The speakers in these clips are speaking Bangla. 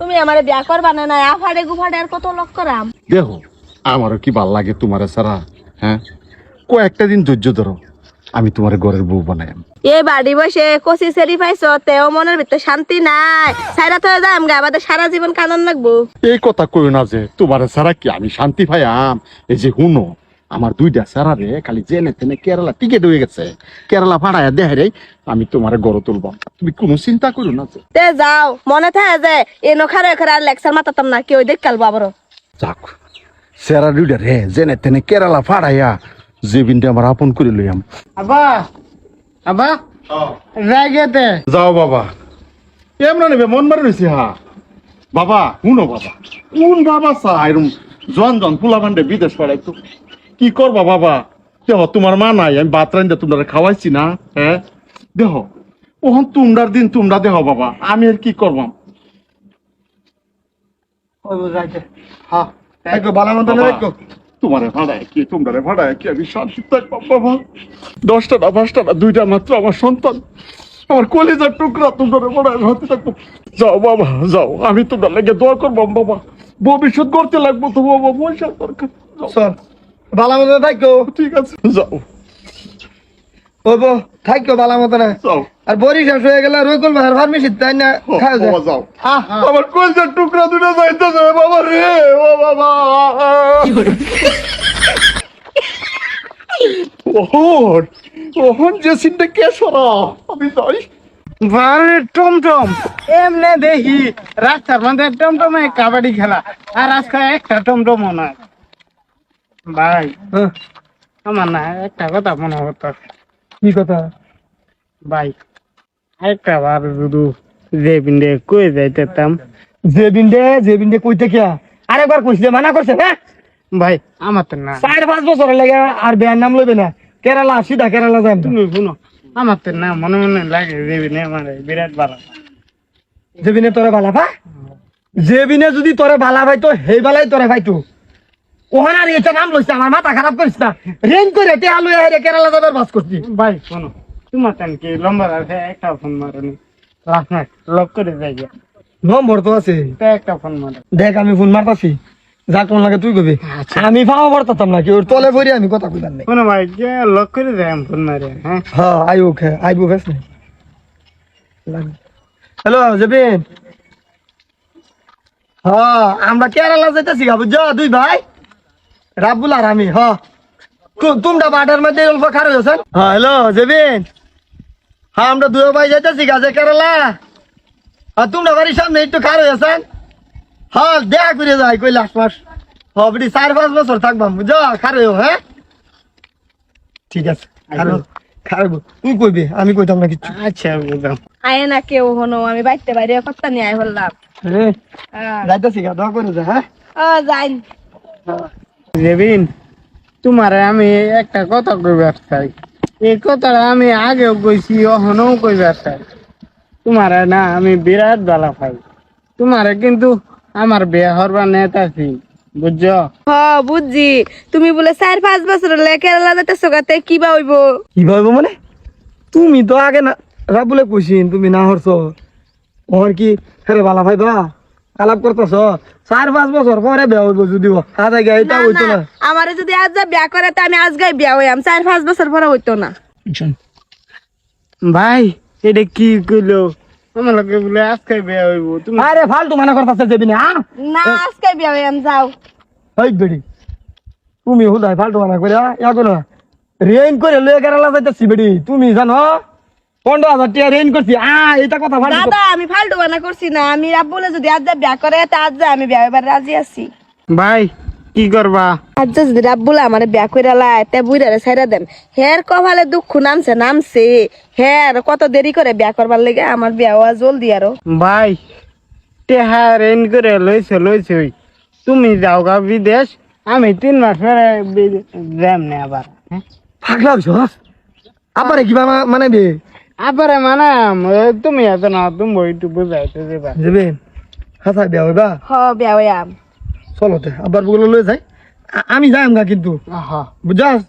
তুমি আমারে বিয়া করবা না না আফাড়ে গুফাড়ে আর কত লোক করাম? দেখো আমারও কি ভালো লাগে তোমার সারা হ্যাঁ? কয়েকটা দিন ধৈর্য ধরো আমি তোমার ঘরের বউ বানাই এ বাড়ি বসে কষি সেরি পাইছ তেও মনের ভিতরে শান্তি নাই। সাইরা তো যাম গা আমাদের সারা জীবন কানন লাগবো। এই কথা কই না যে তোমার সারা কি আমি শান্তি পাইয়াম? এই যে হুনো আমার দুইটা সারা রে খালি জেনে তেনে কেরালা টিকিট হয়ে গেছে। কেরালা ভাড়ায় দেয় রে আমি তোমার গড়ে তুলব। তুমি কোনো চিন্তা করো না তে যাও মনে থাকে যে এ নখারে এখানে আর লেকচার মাতাতাম না কেউ দেখ কালবো আবারও। যাক সেরা দুইটা রে জেনে তেনে কেরালা ভাড়াইয়া যে বিনটা আমার আপন করে লইয়াম। আবা আবা রাগেতে যাও বাবা। এমন নেবে মন মারি রয়েছে হা। বাবা শুনো বাবা। কোন বাবা চা এরম জন জন ফুলা ভান্ডে বিদেশ পাড়াইতো কি করবা বাবা? দেহ তোমার মা নাই আমি ভাত রান্ধে তোমরা খাওয়াইছি না হ্যাঁ? দেহ ওহন তোমরার দিন তোমরা দেহ বাবা আমি আর কি করবাম? হ্যাঁ। বাবা, তোমারে ভাড়ায় কি তোমরা ভাড়ায় কি আমি শান্তি থাকবাম বাবা? দশটা না পাঁচটা না দুইটা মাত্র আমার সন্তান। আমার কলেজার টুকরা তোমরা ভাড়ায় হাতে থাকব। যাও বাবা যাও আমি তোমরা লেগে দোয়া করব বাবা। ভবিষ্যৎ করতে লাগবো তো বাবা পয়সা দরকার। ভালো মতো থাকো ঠিক আছে। যাও। ওই বো থাকো ভালো মতো না যাও। আর বড়ি শেষ হয়ে গেলে রই করব আর ফার্মেসি তাই না? ও, খাওয়া যাও। আমার কলেজার টুকরা দুটো যাইতেছে বাবা রে ও বাবা। ওহন ওহন যে সিনটা কে সরা? আমি যাই। বারে টমটম এমনে দেখি রাস্তার মধ্যে টমটমে কাবাডি খেলা আর আজকে একটা টমটম নয় ভাই। আমার না একটা কথা মনে হতো কি কথা? ভাই একটা বার শুধু যে বিন্দে কই যাইতেতাম? যে বিন্দে যে বিন্দে কইতে কিয়া? আরেকবার মানা করছে না ভাই আমার তো না। চার পাঁচ বছর লাগে আর বিয়ার নাম লইবে না। কেরালা সিধা কেরালা যাই তুমি শুনো আমার তো না মনে মনে লাগে যে বিনে আমার বিরাট ভালো যে বিনে তোরে পা যে বিনে যদি তোরে বালা পাইতো সেই বালাই তোরে পাইতো ওখানে আর এটা নাম লইছে আমার মাথা খারাপ করিস না। রেন করে তে আলু হেরে কেরালা যাবার বাস করছি। ভাই শোনো তোমার তেন কি? লম্বা আছে একটা ফোন মারনি লাস্ট নাইট লক করে যাই নম্বর তো আছে। একটা ফোন মারে। দেখ আমি ফোন মারতাছি। যা কোন লাগে তুই কবি। আমি ফাওয়া পড়তাম না কি ওর তলে ভরি আমি কথা কইতাম কোনো ভাই কে লক করে যাই আমি ফোন মারে হ্যাঁ। হ্যাঁ আইবো খে আইবো নাই হ্যালো জেবিন। হ্যাঁ আমরা কেরালা যাইতেছি গা বুঝছ? দুই ভাই। রাবুল আর আমি হ। তোমরা বাটার মধ্যে অল্প খার হয়েছেন হ্যাঁ হ্যালো জেবিন। হ্যাঁ আমরা দুই ভাই যাইতেছি গা যে কেরালা। হ্যাঁ তোমরা বাড়ির সামনে একটু খার হয়েছেন হ্যাঁ দেখা করে যাই কই লাস্ট মাস হ্যাঁ বেটি চার পাঁচ বছর থাকবাম বুঝছ খার হ্যাঁ ঠিক আছে খারো খারবো তুই কইবি আমি কইতাম না কিচ্ছু। আচ্ছা বুঝলাম। আয় না কেউ হনো আমি বাইতে বাইরে কথা নিয়ে আয় হলাম রে হ্যাঁ। যাইতাছি গা দোয়া করে যা হ্যাঁ? ও যাই জেবিন তোমার আমি একটা কথা কইবার চাই। এই কথাটা আমি আগেও কইছি অহনও কইবার চাই। তোমার না আমি বিরাট ভালো পাই। তোমার কিন্তু আমার বিয়ে হরবার নেতাছি বুঝছ? হ বুঝছি। তুমি বলে চার পাঁচ বছর হলে কেরালা যেতেছো গাতে কি বা হইব? কি ভাববো মানে? তুমি তো আগে না রাবুলে কইছিন তুমি না হরছ। ওর কি ফেরে বালা ভাইবা আলাপ করতেছ? চার পাঁচ বছর পরে বিয়া হইব যদিও। হাত আগে এটা হইতো না আমারে যদি আজ যা বিয়া করে তা আমি আজ গাই বিয়া হইয়াম। চার পাঁচ বছর পরে হইতো না। ভাই এটা কি কইলো? আমার লোকে বলে আজকে বিয়ে হইব। তুমি আরে ফালতু মানা করতেছে দেবি না না আজকে বিয়া হইয়াম যাও। ওই বেড়ি তুমি হুদাই ফালতু মানা করে ইয়া করো না। রেইন করে লয়ে গেরালা যাইতেছি বেড়ি। তুমি জানো পনেরো হাজার টাকা রেইন করছি। আ এটা কথা দাদা আমি ফালতু বানা করছি না। আমি বলে যদি আজ যা বিয়া করে তা আজ যা আমি বিয়া হইবার রাজি আছি। ভাই কি করবা? আজ যা যদি রাব্বুল আমার বিয়া করে লাই তে বুইরারে ছাইরা দেন। হের দুঃখ নামছে নামছে। হের কত দেরি করে বিয়া করবার লেগে আমার বিয়া হওয়া জলদি আরও। ভাই টেহা রেন করে লইছে লইছে তুমি যাও গা বিদেশ আমি তিন মাস পরে যাম না আবার। হ্যাঁ? হইছ আপারে কিবা মা- মানাবে আবার মানে তুমি এত না তুমি একটু বুঝাইতে দেবা। যাবে হাসা বিয়া হইবা? হ বিয়া হইয়াম। চলতে আবার বগুলো লয়ে যাই। আমি যাইম গা কিন্তু। আহা। বুঝাস।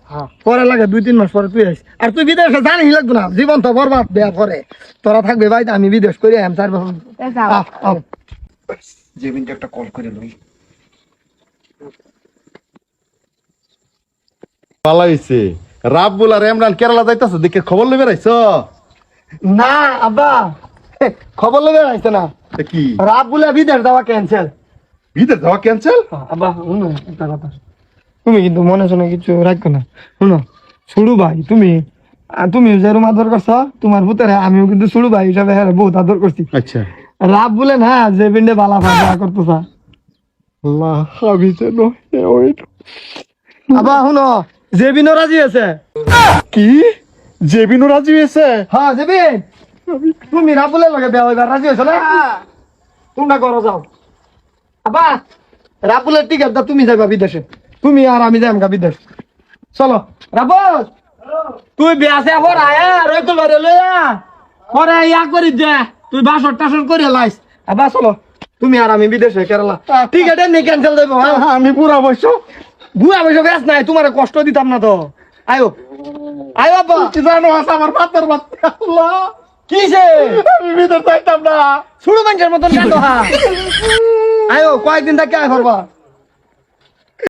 পরে লাগে দুই তিন মাস পরে তুই আইস। আর তুই বিদেশে জানিস লাগতো না জীবন তো বরবাদ বিয়া করে। তোরা থাকবে ভাই আমি বিদেশ করে আম চার বছর। এ যাও। আহ, আহ। একটা কল করে লই। রাব্বুল আর কেরালা যাইতাছে দেখে খবর লইবে রাইছ? না আব্বা। খবর লবে রাখছে না। কি? রাবুলে বিদেশ যাওয়া ক্যান্সেল বিদেশ যাওয়া ক্যান্সেল আব্বা শুনো একটা কথা। তুমি কিন্তু মনে শোনে কিছু রাখো না। শুনো শুরু ভাই তুমি তুমি যেরকম আদর করছ তোমার পুতারে আমিও কিন্তু শুরু ভাই হিসাবে হ্যাঁ বহুত আদর করছি। আচ্ছা। রাব বলে না যে বিন্ডে বালা ফাঁকা করতেছা। আল্লাহ আমি যেন ওই আবার শুনো জেবিনও রাজি আছে। কি? জেবিনও রাজি হয়েছে? হ্যাঁ জেবিন তুমি রাবুলের লগে বিয়া হইবার রাজি হয়েছো না? তোমরা করো যাও। আবা রাবুলের টিকিট দা তুমি যাইবা বিদেশে। তুমি আর আমি যাইম গা বিদেশ। চলো। রাবুল তুই বিয়া সে আবার আয়া রই তো বারে লইয়া। পরে ইয়া করি দে তুই বাসর টাসর করে লাইস। আবা চলো। তুমি আর আমি বিদেশে কেরালা। টিকিট নেই ক্যান্সেল দেবো হ্যাঁ? আমি পুরা বৈশ বুয়া বসে ব্যাস নাই তোমার কষ্ট দিতাম না তো। আয়ো। আয়ো বাবা। কি জানো আছে আমার মাথার বাচ্চা আল্লাহ। কিসে? আমি বিদেশ চাইতাম না। শুরু মানুষের মতন কাটো হা আয়ো কয়েকদিন থাকে আয় করবা